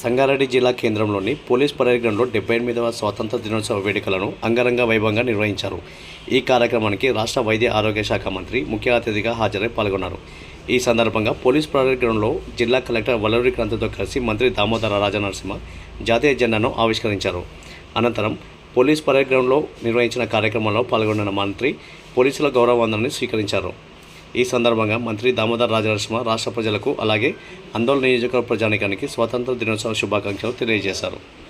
సంగారెడ్డి జిల్లా కేంద్రంలోని police parade గ్రౌండ్లో డెబ్బై ఎనిమిదవ స్వాతంత్ర దినోత్సవ వేడుకలను అంగరంగ వైభవంగా నిర్వహించారు. ఈ కార్యక్రమానికి రాష్ట్ర వైద్య ఆరోగ్య శాఖ మంత్రి ముఖ్య అతిథిగా హాజరై పాల్గొన్నారు. ఈ సందర్భంగా పోలీస్ పరేడ్ గ్రౌండ్లో జిల్లా కలెక్టర్ వల్లూరి క్రాంతితో కలిసి మంత్రి దామోదర రాజనరసింహ జాతీయ జెండాను ఆవిష్కరించారు. అనంతరం పోలీస్ పరేడ్ గ్రౌండ్లో నిర్వహించిన కార్యక్రమంలో పాల్గొన్న మంత్రి పోలీసుల గౌరవ వందనని స్వీకరించారు. ఈ సందర్భంగా మంత్రి దామోదర్ రాజనరసింహ రాష్ట్ర ప్రజలకు అలాగే ఆందోళన నియోజకవర్గ ప్రజానికానికి స్వాతంత్ర దినోత్సవ శుభాకాంక్షలు తెలియజేశారు.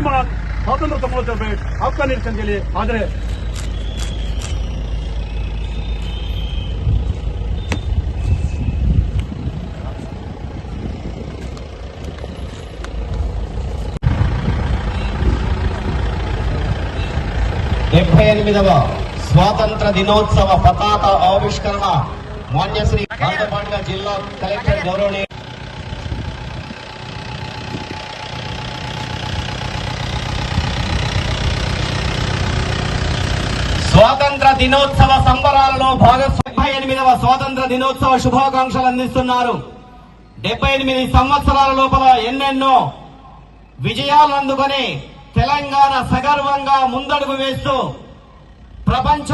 ಅಭಿಮಾನ್ ಸ್ವಾತಂತ್ರ್ಯ ಸಮಾರೋಚ ಬೇಡ ಆಫ್ಘಾನಿಸ್ತಾನ್ ಗೆಲ್ಲಿ ಆದರೆ ಎಪ್ಪೈ ಎನ್ಮಿದವ ಸ್ವಾತಂತ್ರ ದಿನೋತ್ಸವ ಪತಾಕ ಆವಿಷ್ಕರಣ ಮಾನ್ಯ ಶ್ರೀ ಕಾಂಡಪಾಂಡ ಜಿಲ್ಲಾ ಕಲೆಕ್ಟರ್ ಗೌರವಣೆ స్వాతంత్ర దినోత్సవ సంబరాలలో భాగస్వామి డెబ్బై ఎనిమిదవ స్వాతంత్ర దినోత్సవ శుభాకాంక్షలు అందిస్తున్నారు. డెబ్బై ఎనిమిది సంవత్సరాల లోపల ఎన్నెన్నో విజయాలు అందుకొని తెలంగాణ సగర్వంగా ముందడుగు వేస్తూ ప్రపంచ